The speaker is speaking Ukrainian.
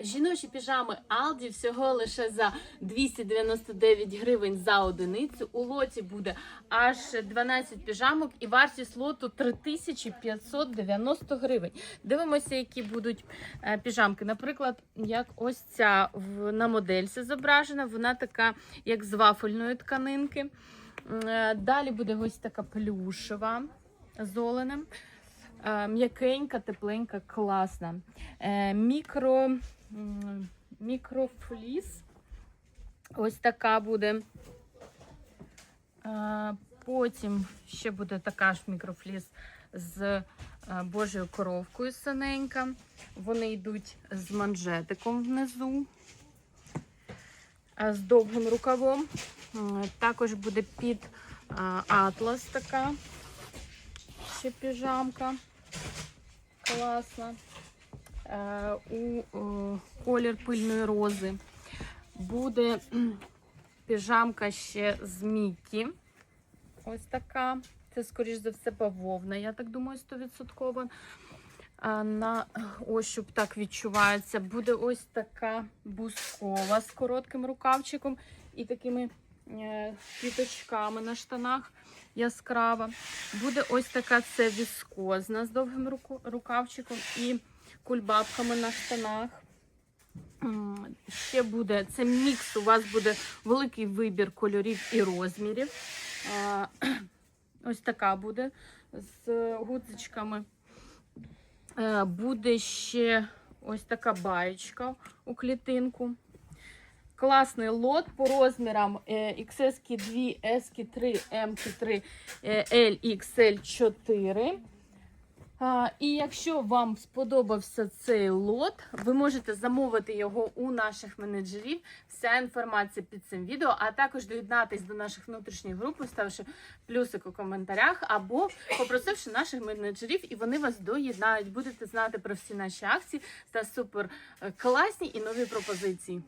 Жіночі піжами Aldi всього лише за 299 гривень за одиницю. У лоті буде аж 12 піжамок і вартість лоту 3590 гривень. Дивимося, які будуть е, піжамки. Наприклад, як ось ця на модельці зображена, вона така, як з вафельної тканинки. Е, Далі буде ось така плюшева з оленем. Е, М'якенька, тепленька, класна. Е, Мікро, мікрофліс. Ось така буде. Е, Потім ще буде така ж мікрофліс з Божою коровкою синенька. Вони йдуть з манжетиком внизу, з довгим рукавом. Також буде під атлас така ще піжамка. Класна. Е, У е, колір пильної рози. Буде піжамка ще з Мікі. Ось така. Це, скоріш за все, бавовна, я так думаю, 100%. На ощуп так відчувається. Буде ось така бускова з коротким рукавчиком і такими квіточками на штанах яскрава. Буде ось така це віскозна з довгим рукавчиком і кульбабками на штанах. Ще буде це мікс. У вас буде великий вибір кольорів і розмірів. Ось така буде з гудзичками. Е, Буде ще ось така баєчка у клітинку. Класний лот по розмірам е, XS 2, S 3, M 3, е, L, XL 4. І якщо вам сподобався цей лот, ви можете замовити його у наших менеджерів. Вся інформація під цим відео, а також доєднатись до наших внутрішніх груп, поставивши плюсик у коментарях, або попросивши наших менеджерів, і вони вас доєднають. Будете знати про всі наші акції та супер е, класні і нові пропозиції.